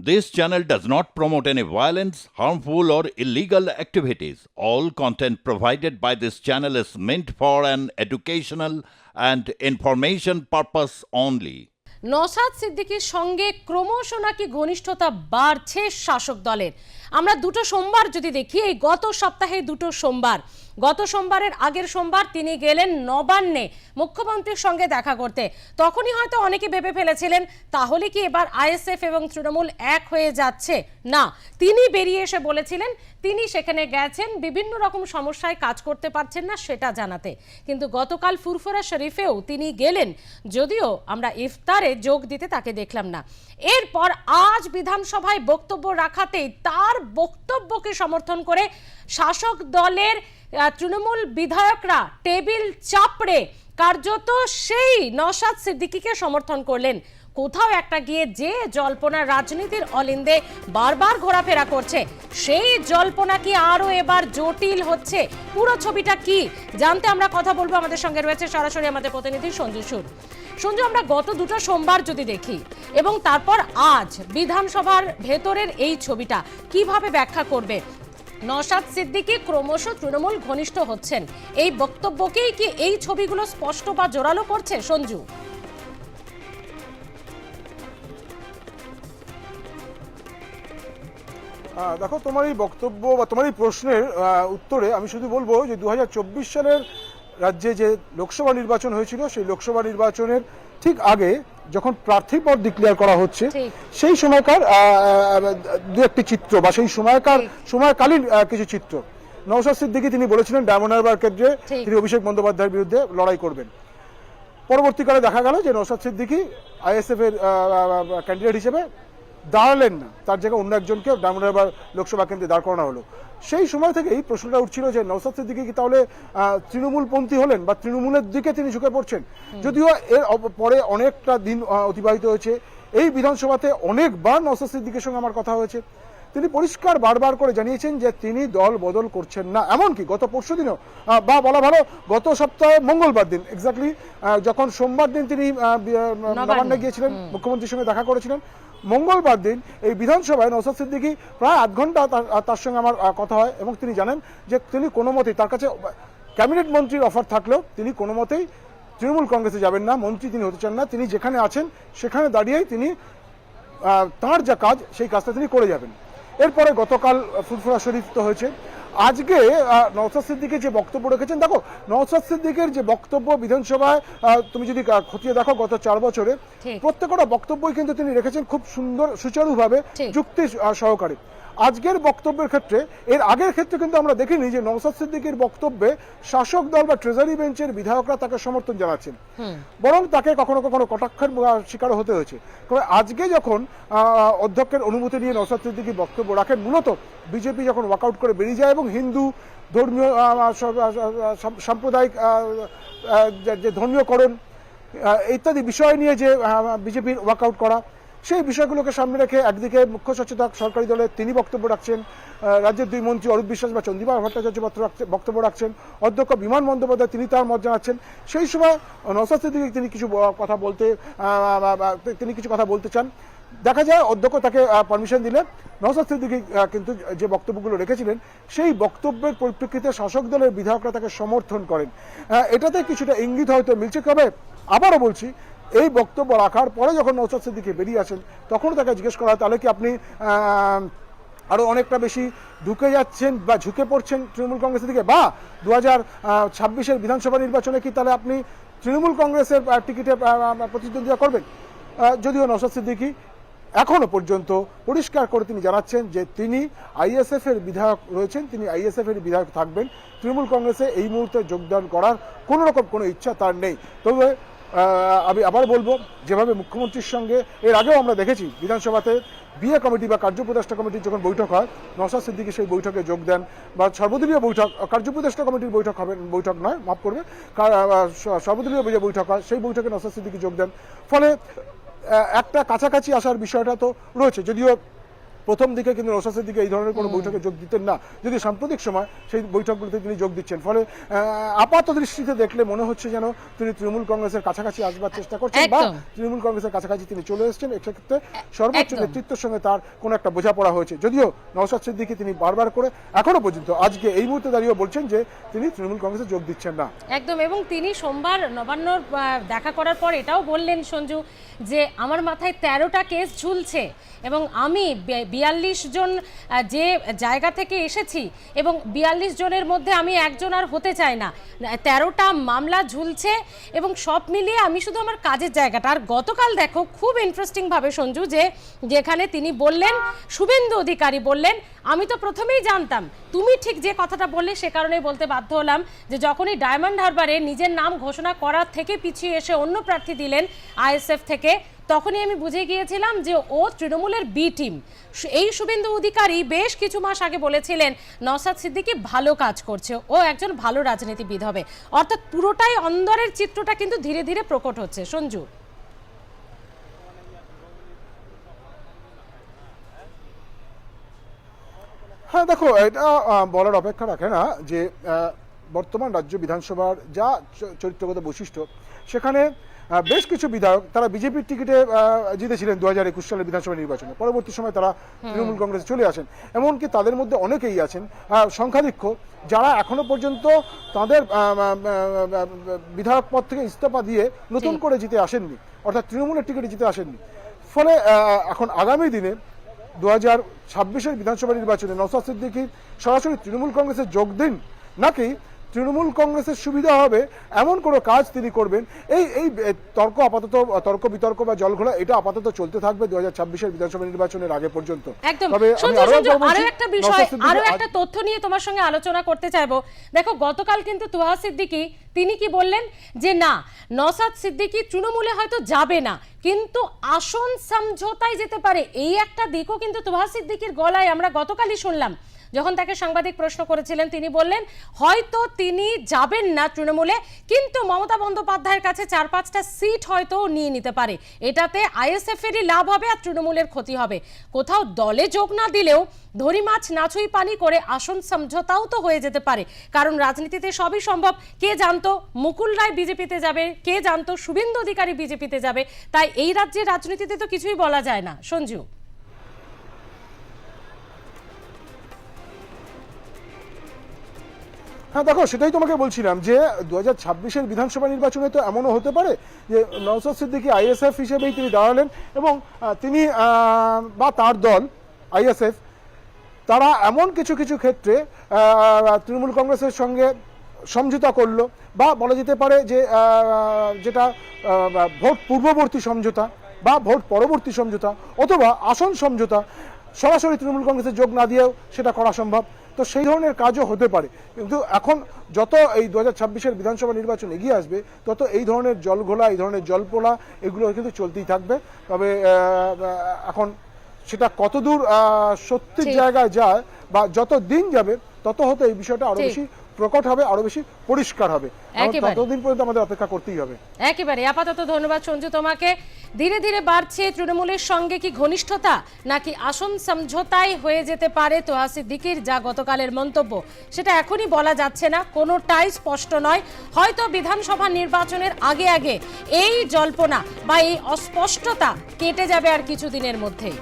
This channel does not promote any violence, harmful, or illegal activities. All content provided by this channel is meant for an educational and information purpose only. Naushad সিদ্দিকীর সঙ্গে ক্রমশ নাকি ঘনিষ্ঠতা বাড়ছে শাসক দলের আমরা দুটো সোমবার যদি দেখি এই গত সপ্তাহে দুটো সোমবার গত সোমবারের আগের সোমবার তিনি গেলেন নবান্নে মুখ্যমন্ত্রীর সঙ্গে দেখা করতে। তখনই হয়তো অনেকে ভেবে ফেলেছিলেন, তাহলে কি এবার আইএসএফ এবং তৃণমূল এক হয়ে যাচ্ছে? না, তিনি বেরিয়ে এসে বলেছিলেন, তিনি সেখানে গেছেন, বিভিন্ন রকম সমস্যায় কাজ করতে পারছেন না সেটা জানাতে। কিন্তু গতকাল ফুরফুরা শরীফেও তিনি গেলেন, যদিও আমরা ইফতারে যোগ দিতে তাকে দেখলাম না। এরপর আজ বিধানসভায় বক্তব্য রাখাতেই তার বক্তব্যকে সমর্থন করে শাসক দলের তৃণমূল বিধায়করা টেবিল চাপড়ে কার্যত সেই নসাদ সিদ্দিকীকে সমর্থন করলেন। কোথাও একটা গিয়ে যে জল্পনা রাজনীতির অলিন্দে বারবার ঘোরাফেরা করছে, সেই জল্পনা কি আরও এবার জটিল হচ্ছে? পুরো ছবিটা কি? জানতে আমরা কথা বলব আমাদের সঙ্গে রয়েছে সরাসরি আমাদের প্রতিনিধি সঞ্জু সুর। সঞ্জু, আমরা গত দুটো সোমবার যদি দেখি এবং তারপর আজ বিধানসভার ভেতরের এই ছবিটা কীভাবে ব্যাখ্যা করবে? নসাদ সিদ্দিকী ক্রমশ তৃণমূল ঘনিষ্ঠ হচ্ছেন। এই বক্তব্যকেই কি এই ছবিগুলো স্পষ্ট বা জোরালো করছে, সঞ্জু? দেখো, তোমার এই বক্তব্য বা তোমার এই প্রশ্নের উত্তরে আমি শুধু বলব যে দু হাজার চব্বিশ সালের রাজ্যে যে লোকসভা নির্বাচন হয়েছিল, সেই লোকসভা নির্বাচনের ঠিক আগে যখন প্রার্থী পদ ডিক্লেয়ার করা হচ্ছে সেই সময়কার দু একটি চিত্র বা সেই সময়কার সময়কালীন কিছু চিত্র। নওশাদ সিদ্দিকী তিনি বলেছিলেন ডায়মন্ড হারবার কেন্দ্রে তিনি অভিষেক বন্দ্যোপাধ্যায়ের বিরুদ্ধে লড়াই করবেন। পরবর্তীকালে দেখা গেল যে নৌসাদ সিদ্দিকী আইএসএফ এর ক্যান্ডিডেট হিসেবে দাঁড়ালেন না। তার জায়গায় অন্য একজনকে ডায়মন্ডহারবার লোকসভা কেন্দ্রে দাঁড় করানো হলো। সেই সময় থেকে এই প্রশ্নটা উঠছিল যে নৌসাদ সিদ্দিকী কি তাহলে তৃণমূলপন্থী হলেন বা তৃণমূলের দিকে তিনি ঝুঁকে পড়ছেন? যদিও এর পরে অনেকটা দিন অতিবাহিত হয়েছে। এই বিধানসভাতে অনেকবার নৌসাদ সিদ্দিকের সঙ্গে আমার কথা হয়েছে। তিনি পরিষ্কার বারবার করে জানিয়েছেন যে তিনি দল বদল করছেন না। এমনকি গত পরশু দিনও বা বলা ভালো গত সপ্তাহে মঙ্গলবার দিন এক্স্যাক্টলি যখন সোমবার দিন তিনি নবান্নে। গিয়েছিলেন মুখ্যমন্ত্রীর সঙ্গে দেখা করেছিলেন মঙ্গলবার দিন এই বিধানসভায় নৌসাদ সিদ্দিকী প্রায় আধ ঘণ্টা তার- সঙ্গে আমার কথা হয় এবং তিনি জানেন যে তিনি কোনো মতেই তার কাছে, ক্যাবিনেট মন্ত্রীর অফার থাকলেও তিনি কোনো মতেই তৃণমূল কংগ্রেসে যাবেন না, মন্ত্রী তিনি হতে চান না, তিনি যেখানে আছেন সেখানে দাঁড়িয়েই তিনি তাঁর যা কাজ সেই কাজটা তিনি করে যাবেন। এরপরে গতকাল ফুরফুরা শরীফ তো হয়েছে আজকে আহ, নওশাদ সিদ্দিকের যে বক্তব্য রেখেছেন দেখো নওসাদ সিদ্দিকের যে বক্তব্য বিধানসভায় আহ, তুমি যদি খতিয়ে দেখো গত চার বছরে প্রত্যেকটা বক্তব্যই কিন্তু তিনি রেখেছেন খুব সুন্দর সুচারুভাবে। যুক্তি সহকারে আজকের বক্তব্যের ক্ষেত্রে এর আগের ক্ষেত্রে কিন্তু আমরা দেখিনি যে নওশাদ সিদ্দিকের বক্তব্যে শাসক দল বা ট্রেজারি বেঞ্চের বিধায়করা তাকে সমর্থন জানাচ্ছেন। বরং তাকে কখনো কখনো কটাক্ষের শিকার হতে হয়েছে। তবে আজকে যখন অধ্যক্ষের অনুমতি নিয়ে নওশাদ সিদ্দিকী বক্তব্য রাখেন মূলত বিজেপি যখন ওয়াকআউট করে বেরিয়ে যায় এবং হিন্দু ধর্মীয় সাম্প্রদায়িক যে ধর্মীয়করণ ইত্যাদি বিষয় নিয়ে যে বিজেপির ওয়াকআউট করা সেই বিষয়গুলোকে সামনে রেখে একদিকে মুখ্য সচেতক সরকারি দলে তিনি বক্তব্য রাখছেন রাজ্যের দুই মন্ত্রী অরূপ বিশ্বাস বা চন্দ্রিমা ভট্টাচার্য বক্তব্য রাখছে- বক্তব্য রাখছেন অধ্যক্ষ বিমান বন্দ্যোপাধ্যায় তিনি তার মত জানাচ্ছেন। সেই সময় নৌসাদ সিদ্দিকী তিনি কিছু কথা বলতে তিনি কিছু কথা বলতে চান। দেখা যায় অধ্যক্ষ তাকে পারমিশন দিলে। নওসাদ আহ, কিন্তু যে বক্তব্যগুলো রেখেছিলেন সেই বক্তব্যের পরিপ্রেক্ষিতে শাসক দলের বিধায়করা তাকে সমর্থন করেন। এটাতে কিছুটা ইঙ্গিত হয়তো মিলছে তবে আবারও বলছি এই বক্তব্য রাখার পরে যখন নৌসাদ সিদ্দিকী বেরিয়ে আসেন তখন তাকে জিজ্ঞেস করা হয়, তাহলে কি আপনি আরও অনেকটা বেশি ঢুকে যাচ্ছেন বা ঝুঁকে পড়ছেন তৃণমূল কংগ্রেসের দিকে বা দু হাজার ছাব্বিশের বিধানসভা নির্বাচনে কি তাহলে আপনি তৃণমূল কংগ্রেসের টিকিটে প্রতিদ্বন্দ্বিতা করবেন? যদিও নৌসাদ সিদ্দিকী এখনও পর্যন্ত পরিষ্কার করে তিনি জানাচ্ছেন যে তিনি আইএসএফ এর বিধায়ক রয়েছেন তিনি আইএসএফ এর বিধায়ক থাকবেন। তৃণমূল কংগ্রেসে এই মুহূর্তে যোগদান করার কোনো রকম কোনো ইচ্ছা তার নেই। তবে আমি আবার বলব, যেভাবে মুখ্যমন্ত্রীর সঙ্গে, এর আগেও আমরা দেখেছি, বিধানসভাতে বিএ কমিটি বা কার্যপ্রদেষ্টা কমিটির যখন বৈঠক হয়, নওশাদ সিদ্দিকী সেই বৈঠকে যোগ দেন, বা সর্বদলীয় বৈঠক কার্যপ্রদেষ্টা কমিটির বৈঠক হবে, বৈঠক নয়, মাফ করবে সর্বদলীয় যে বৈঠক হয়, সেই বৈঠকে নওশাদ সিদ্দিকী যোগ দেন। ফলে একটা কাছাকাছি আসার বিষয়টা তো রয়েছে, যদিও প্রথম দিকে কিন্তু নৌশাসের দিকে এই ধরনের কোনো বৈঠকে যোগ দিতেন না। যদি সাম্প্রতিক সময় সেই বৈঠকগুলোতে তিনি যোগ দিচ্ছেন। ফলে আপাত দৃষ্টিতে দেখলে মনে হচ্ছে যেন তিনি তৃণমূল কংগ্রেসের কাছাকাছি আসবার চেষ্টা করছেন বা তৃণমূল কংগ্রেসের কাছাকাছি তিনি চলে এসেছেন। এক্ষেত্রে সর্বোচ্চ নেতৃত্বের সঙ্গে তার কোনো একটা বোঝাপড়া হয়েছে। যদিও নওশাদ সিদ্দিকি তিনি বারবার করে এখনও পর্যন্ত আজকে এই মুহূর্তে দাঁড়িয়ে বলছেন যে তিনি তৃণমূল কংগ্রেসে যোগ দিচ্ছেন না। একদম এবং তিনি সোমবার নবান্নর দেখা করার পর এটাও বললেন সঞ্জু যে আমার মাথায় তেরোটা কেস ঝুলছে এবং আমি বিয়াল্লিশ জন যে জায়গা থেকে এসেছি এবং বিয়াল্লিশ জনের মধ্যে আমি একজন আর হতে চাই না। তেরোটা মামলা ঝুলছে এবং সব মিলিয়ে আমি শুধু আমার কাজের জায়গাটা। আর গতকাল দেখো খুব ইন্টারেস্টিংভাবে সঞ্জু যে, যেখানে তিনি বললেন, শুভেন্দু অধিকারী বললেন, আমি তো প্রথমেই জানতাম। তুমি ঠিক যে কথাটা বললে সে কারণেই বলতে বাধ্য হলাম যে যখনই ডায়মন্ড হারবারে নিজের নাম ঘোষণা করার থেকে পিছিয়ে এসে অন্য প্রার্থী দিলেন আইএসএফ থেকে তখনই আমি বুঝে গিয়েছিলাম যে ও তৃণমূলের বি টিম এই শুভেন্দু অধিকারী বেশ কিছু মাস আগে বলেছিলেন নসাদ সিদ্দিকি ভালো কাজ করছে, ও একজন ভালো রাজনীতিবিদ হবে। অর্থাৎ পুরোটাই অন্দরের চিত্রটা কিন্তু ধীরে ধীরে প্রকট হচ্ছে। সঞ্জু। হ্যাঁ দেখো, এটা বলার অপেক্ষা রাখে না যে বর্তমান রাজ্য বিধানসভার যা চরিত্রগত বৈশিষ্ট্য, সেখানে বেশ কিছু বিধায়ক তারা বিজেপির টিকিটে জিতেছিলেন দু হাজার একুশ সালের বিধানসভা নির্বাচনে। পরবর্তী সময় তারা তৃণমূল কংগ্রেসে চলে আসেন। এমনকি তাদের মধ্যে অনেকেই আছেন আহ, সংখ্যাধিক্য যারা এখনও পর্যন্ত তাদের বিধায়ক পদ থেকে ইস্তফা দিয়ে নতুন করে জিতে আসেননি অর্থাৎ তৃণমূলের টিকিটে জিতে আসেননি। ফলে এখন আগামী দিনে দু হাজার ছাব্বিশের বিধানসভা নির্বাচনে নওসাদ সিদ্দিকী সরাসরি তৃণমূল কংগ্রেসে যোগ দিন নাকি তৃণমূল কংগ্রেসের সুবিধা হবে এমন কোনো কাজ তিনি করবেন। এই এই তর্ক আপাতত তর্ক বিতর্ক বা জলঘোলা এটা আপাতত চলতে থাকবে দু হাজার ছাব্বিশের বিধানসভা নির্বাচনের আগে পর্যন্ত। তবে আরও সঞ্জু একবার বলছি, আরও একটা বিষয় আরও একটা তথ্য নিয়ে তোমার সঙ্গে আলোচনা করতে চাইব। দেখো গতকাল কিন্তু তুহা সিদ্দিকি তিনি কি বললেন? যে না নসাদ সিদ্দিকি তৃণমূলে হয়তো যাবে না কিন্তু আসন সমঝোতায় যেতে পারে। এই একটা দিকও কিন্তু তুহা সিদ্দিকির গলায় আমরা গতকালই শুনলাম। যখন তাকে সাংবাদিক প্রশ্ন করেছিলেন, তিনি বললেন, হয়তো তিনি যাবেন না তৃণমূলে, কিন্তু মমতা বন্দ্যোপাধ্যায়ের কাছে চার পাঁচটা সিট হয়তো নিয়ে নিতে পারে। এটাতে আইএসএফ এরই লাভ হবে আর তৃণমূলের ক্ষতি হবে। কোথাও দলে যোগ না দিলেও ধরি মাছ নাছুই পানি করে আসন সমঝোতাও তো হয়ে যেতে পারে। কারণ রাজনীতিতে সবই সম্ভব। কে জানতো মুকুল রায় বিজেপিতে যাবে, কে জানতো শুভেন্দু অধিকারী বিজেপিতে যাবে? তাই এই রাজ্যের রাজনীতিতে তো কিছুই বলা যায় না। সঞ্জু? হ্যাঁ দেখো, সেটাই তোমাকে বলছিলাম যে দু হাজার ছাব্বিশের বিধানসভা নির্বাচনে তো এমনও হতে পারে যে নওসাদ সিদ্দিকী আইএসএফ হিসেবেই তিনি দাঁড়ালেন এবং তিনি বা তার দল, আইএসএফ, তারা এমন কিছু কিছু ক্ষেত্রে তৃণমূল কংগ্রেসের সঙ্গে সমঝোতা করল বা বলা যেতে পারে যে যেটা ভোট পূর্ববর্তী সমঝোতা বা ভোট পরবর্তী সমঝোতা অথবা আসন সমঝোতা সরাসরি তৃণমূল কংগ্রেসে যোগ না দিয়েও সেটা করা সম্ভব। তো সেই ধরনের কাজও হতে পারে। কিন্তু এখন যত এই দু হাজার ছাব্বিশের বিধানসভা নির্বাচন এগিয়ে আসবে তত এই ধরনের জলঘোলা এই ধরনের জলপোলা এগুলো কিন্তু চলতেই থাকবে। তবে এখন সেটা কতদূর আহ, সত্যির জায়গায় যায় বা যত দিন যাবে তত হতে এই বিষয়টা আরও বেশি প্রকট হবে আরও বেশি পরিষ্কার হবে। ততদিন পর্যন্ত আমাদের অপেক্ষা করতেই হবে। একেবারে। আপাতত ধন্যবাদ সঞ্জু তোমাকে। ধীরে ধীরে বাড়ছে তৃণমূলের সঙ্গে কি ঘনিষ্ঠতা নাকি আসন সমঝোতায় হয়ে যেতে পারে তোহা সিদ্দিকির যা গতকালের মন্তব্য? সেটা এখনই বলা যাচ্ছে না কোনোটাই স্পষ্ট নয়। হয়তো বিধানসভা নির্বাচনের আগে আগে এই জল্পনা বা এই অস্পষ্টতা কেটে যাবে আর কিছুদিনের মধ্যেই।